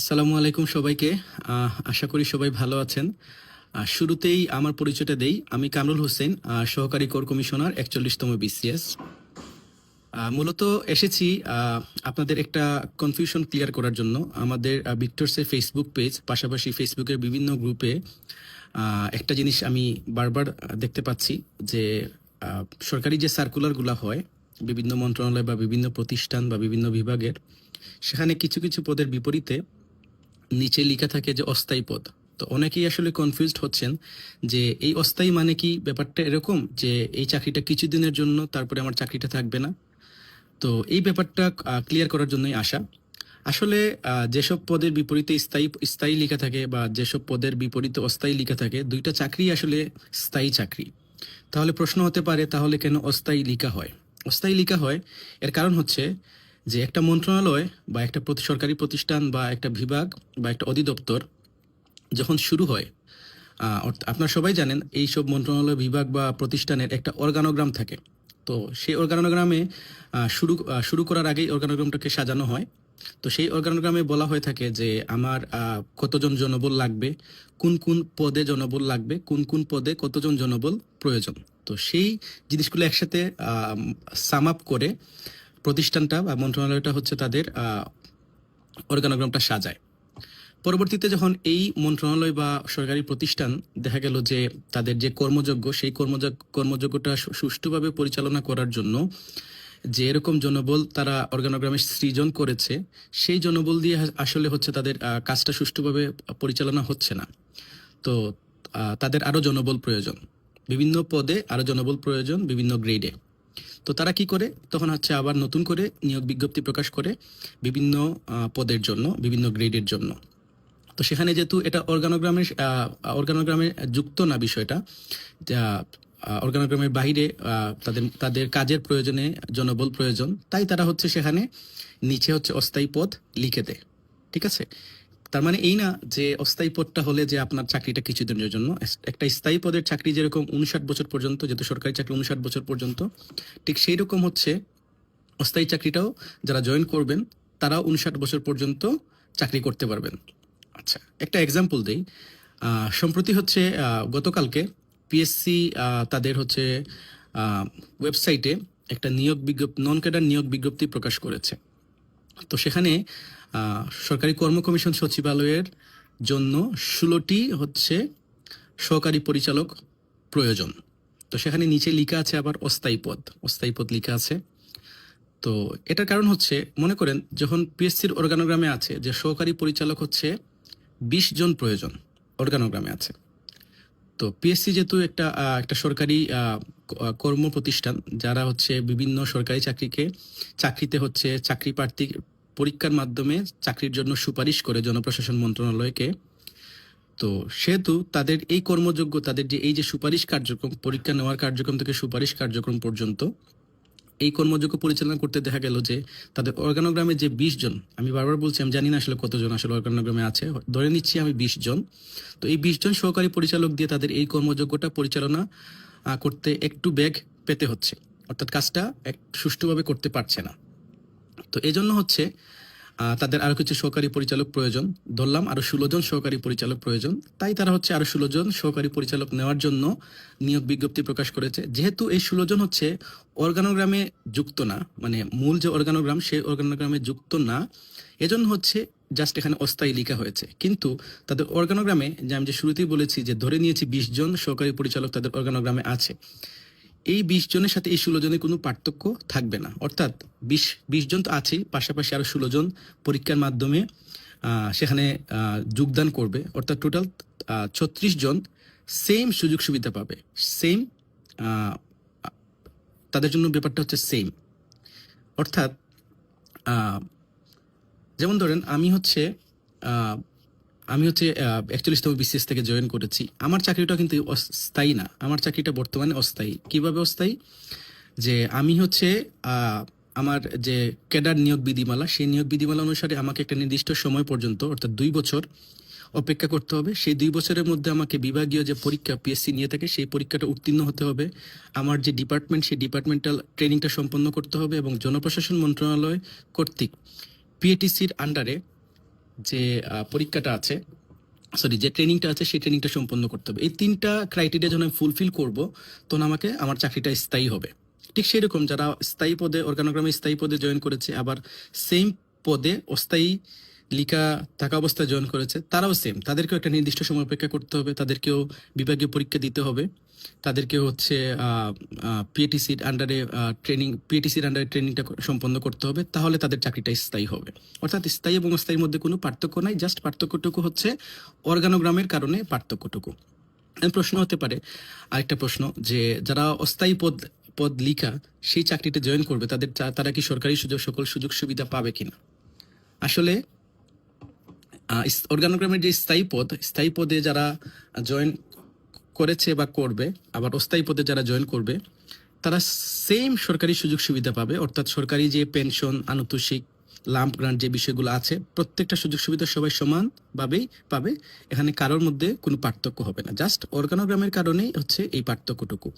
আসসালামু আলাইকুম সবাইকে। আশা করি সবাই ভালো আছেন। শুরুতেই আমার পরিচয়টা দেই। আমি কামরুল হোসেন সহকারী কর কমিশনার, একচল্লিশতম বিসিএস। মূলত এসেছি আপনাদের একটা কনফিউশন ক্লিয়ার করার জন্য। আমাদের ভিক্টরসের ফেসবুক পেজ পাশাপাশি ফেসবুকের বিভিন্ন গ্রুপে একটা জিনিস আমি বারবার দেখতে পাচ্ছি যে সরকারি যে সার্কুলারগুলো হয়, বিভিন্ন মন্ত্রণালয় বা বিভিন্ন প্রতিষ্ঠান বা বিভিন্ন বিভাগের, সেখানে কিছু কিছু পদের বিপরীতে নিচে লেখা থাকে যে অস্থায়ী পদ। তো অনেকেই আসলে কনফিউজড হচ্ছেন যে এই অস্থায়ী মানে কি? ব্যাপারটা এরকম যে এই চাকরিটা কিছুদিনের জন্য, তারপরে আমার চাকরিটা থাকবে না। তো এই ব্যাপারটা ক্লিয়ার করার জন্যই আসা। আসলে যেসব পদের বিপরীতে স্থায়ী স্থায়ী লেখা থাকে বা যেসব পদের বিপরীতে অস্থায়ী লেখা থাকে, দুইটা চাকরি আসলে স্থায়ী চাকরি। তাহলে প্রশ্ন হতে পারে, তাহলে কেন অস্থায়ী লেখা হয়? অস্থায়ী লেখা হয়, এর কারণ হচ্ছে যে একটা মন্ত্রণালয় বা একটা প্রতি- সরকারি প্রতিষ্ঠান বা একটা বিভাগ বা একটা অধিদপ্তর যখন শুরু হয় আপনারা সবাই জানেন এই সব মন্ত্রণালয়, বিভাগ বা প্রতিষ্ঠানের একটা অর্গানোগ্রাম থাকে। তো সেই অর্গানোগ্রামে শুরু শুরু করার আগেই অর্গানোগ্রামটাকে সাজানো হয়। তো সেই অর্গানোগ্রামে বলা হয়ে থাকে যে আমার কতজন জনবল লাগবে, কোন কোন পদে জনবল লাগবে, কোন কোন পদে কতজন জনবল প্রয়োজন। তো সেই জিনিসগুলো একসাথে সাম আপ করে প্রতিষ্ঠানটা বা মন্ত্রণালয়টা হচ্ছে তাদের অর্গানোগ্রামটা সাজায়। পরবর্তীতে যখন এই মন্ত্রণালয় বা সরকারি প্রতিষ্ঠান দেখা গেল যে তাদের যে কর্মযোগ্য সেই কর্মযোগ কর্মযোগ্যটা সু- সুষ্ঠুভাবে পরিচালনা করার জন্য যে এরকম জনবল তারা অর্গানোগ্রামে সৃজন করেছে, সেই জনবল দিয়ে আসলে হচ্ছে তাদের কাজটা সুষ্ঠুভাবে পরিচালনা হচ্ছে না। তো তাদের আরও জনবল প্রয়োজন। বিভিন্ন পদে আরও জনবল প্রয়োজন বিভিন্ন গ্রেডে। তো তারা কি করে? তখন হচ্ছে আবার নতুন করে নিয়োগ বিজ্ঞপ্তি প্রকাশ করে বিভিন্ন পদের জন্য, বিভিন্ন গ্রেডের জন্য। তো সেখানে যেহেতু এটা অর্গানোগ্রামের অর্গানোগ্রামে যুক্ত না বিষয়টা অর্গানোগ্রামের বাইরে তাদের তাদের কাজের প্রয়োজনে জনবল প্রয়োজন, তাই তারা হচ্ছে সেখানে নিচে হচ্ছে অস্থায়ী পদ লিখে দেয়। ঠিক আছে? তার মানে এই না যে অস্থায়ী পদটা হলে যে আপনার চাকরিটা কিছুদিনের জন্য, একটা স্থায়ী পদের চাকরি যেরকম উনষাট বছর পর্যন্ত, যেহেতু সরকারি চাকরি উনষাট বছর পর্যন্ত, ঠিক সেই রকম হচ্ছে অস্থায়ী চাকরিটাও যারা জয়েন করবেন, তারাও উনষাট বছর পর্যন্ত চাকরি করতে পারবেন। আচ্ছা একটা এক্সাম্পল দেই। সম্প্রতি হচ্ছে গতকালকে পিএসসি তাদের হচ্ছে ওয়েবসাইটে একটা নিয়োগ বিজ্ঞপ্তি নন ক্যাডার নিয়োগ বিজ্ঞপ্তি প্রকাশ করেছে। তো সেখানে সরকারি কর্ম কমিশন সচিবালয়ের জন্য ষোলোটি হচ্ছে সহকারী পরিচালক প্রয়োজন। তো সেখানে নিচে লিখা আছে আবার অস্থায়ী পদ অস্থায়ী পদ লিখা আছে। তো এটার কারণ হচ্ছে, মনে করেন, যখন পিএসসির অর্গানোগ্রামে আছে যে সহকারী পরিচালক হচ্ছে বিশ জন প্রয়োজন অর্গানোগ্রামে আছে। তো পিএসসি যেহেতু একটা একটা সরকারি কর্ম প্রতিষ্ঠান যারা হচ্ছে বিভিন্ন সরকারি চাকরিকে, চাকরিতে হচ্ছে চাকরি প্রার্থী পরীক্ষার মাধ্যমে চাকরির জন্য সুপারিশ করে জনপ্রশাসন মন্ত্রণালয়কে। তো সেহেতু তাদের এই কর্মযোগ্য, তাদের যে এই যে সুপারিশ কার্যক্রম, পরীক্ষা নেওয়ার কার্যক্রম থেকে সুপারিশ কার্যক্রম পর্যন্ত এই কর্মযোগ্য পরিচালনা করতে দেখা গেল যে তাদের অর্গানোগ্রামে যে বিশ জন, আমি বারবার বলছি, আমি জানি না আসলে কতজন আসলে অর্গানোগ্রামে আছে, ধরে নিচ্ছি আমি বিশ জন। তো এই বিশ জন সহকারী পরিচালক দিয়ে তাদের এই কর্মযোগ্যটা পরিচালনা করতে একটু বেগ পেতে হচ্ছে। অর্থাৎ কাজটা এক সুষ্ঠুভাবে করতে পারছে না। তো এই জন্য হচ্ছে তাদের আরও কিছু সহকারী পরিচালক প্রয়োজন। ধরলাম আরও ষোলো জন সহকারী পরিচালক প্রয়োজন। তাই তারা হচ্ছে আরও ষোলো জন সহকারী পরিচালক নেওয়ার জন্য নিয়োগ বিজ্ঞপ্তি প্রকাশ করেছে। যেহেতু এই ষোলো জন হচ্ছে অর্গানোগ্রামে যুক্ত না মানে মূল যে অর্গানোগ্রাম সেই অর্গানোগ্রামে যুক্ত না, এজন্য হচ্ছে জাস্ট এখানে অস্থায়ী লেখা হয়েছে। কিন্তু তাদের অর্গানোগ্রামে, যে আমি যে শুরুতেই বলেছি যে ধরে নিয়েছি বিশ জন সহকারী পরিচালক তাদের অর্গানোগ্রামে আছে এই বিশ জনের সাথে এই ষোলো জনের কোনো পার্থক্য থাকবে না। অর্থাৎ বিশ বিশ জন তো আছেই, পাশাপাশি আরও ষোলো জন পরীক্ষার মাধ্যমে সেখানে যোগদান করবে। অর্থাৎ টোটাল ছত্রিশ জন সেম সুযোগ সুবিধা পাবে। সেম তাদের জন্য ব্যাপারটা হচ্ছে সেম। অর্থাৎ যেমন ধরেন আমি হচ্ছে আমি হচ্ছে একচল্লিশতম বিসিএস থেকে জয়েন করেছি। আমার চাকরিটা কিন্তু অস্থায়ী না। আমার চাকরিটা বর্তমানে অস্থায়ী। কীভাবে অস্থায়ী? যে আমি হচ্ছে আমার যে ক্যাডার নিয়োগ বিধিমালা, সেই নিয়োগ বিধিমালা অনুসারে আমাকে একটা নির্দিষ্ট সময় পর্যন্ত, অর্থাৎ দুই বছর অপেক্ষা করতে হবে। সেই দুই বছরের মধ্যে আমাকে বিভাগীয় যে পরীক্ষা পিএসসি নিয়ে থাকে, সেই পরীক্ষাটা উত্তীর্ণ হতে হবে। আমার যে ডিপার্টমেন্ট সেই ডিপার্টমেন্টাল ট্রেনিংটা সম্পন্ন করতে হবে এবং জনপ্রশাসন মন্ত্রণালয় কর্তৃক পিএটিসির আন্ডারে যে পরীক্ষাটা আছে সরি যে ট্রেনিংটা আছে সেই ট্রেনিংটা সম্পন্ন করতে হবে। এই তিনটা ক্রাইটেরিয়া যখন আমি ফুলফিল করব, তখন আমাকে আমার চাকরিটা স্থায়ী হবে। ঠিক সেই রকম যারা স্থায়ী পদে অর্গানোগ্রামে স্থায়ী পদে জয়েন করেছে, আবার সেম পদে অস্থায়ী লিখা থাকা অবস্থায় জয়েন করেছে, তারাও সেম তাদেরকেও একটা নির্দিষ্ট সময় অপেক্ষা করতে হবে, তাদেরকেও বিভাগীয় পরীক্ষা দিতে হবে। তাদেরকে হচ্ছে পিএটিসির আন্ডারে ট্রেনিং পিএটিসির আন্ডারে ট্রেনিংটা সম্পন্ন করতে হবে, তাহলে তাদের চাকরিটা স্থায়ী হবে। অর্থাৎ স্থায়ী এবং অস্থায়ীর মধ্যে কোনো পার্থক্য নাই জাস্ট পার্থক্যটুকু হচ্ছে অর্গানোগ্রামের কারণে পার্থক্যটুকু। প্রশ্ন হতে পারে, আরেকটা প্রশ্ন, যে যারা অস্থায়ী পদ পদ লিখা সেই চাকরিতে জয়েন করবে, তাদের তারা কি সরকারি সুযোগ, সকল সুযোগ সুবিধা পাবে কিনা? আসলে অর্গানোগ্রামের যে স্থায়ী পদ, স্থায়ী পদে যারা জয়েন করেছে বা করবে, আবার অস্থায়ী পদে যারা জয়েন করবে, তারা সেম সরকারি সুযোগ সুবিধা পাবে। অর্থাৎ সরকারি যে পেনশন আনুতোষিক লাম্প গ্রান্ট যে বিষয়গুলো আছে, প্রত্যেকটা সুযোগ সুবিধা সবাই সমানভাবেই পাবে। এখানে কারোর মধ্যে কোনো পার্থক্য হবে না। জাস্ট অর্গানোগ্রামের কারণেই হচ্ছে এই পার্থক্যটুকু।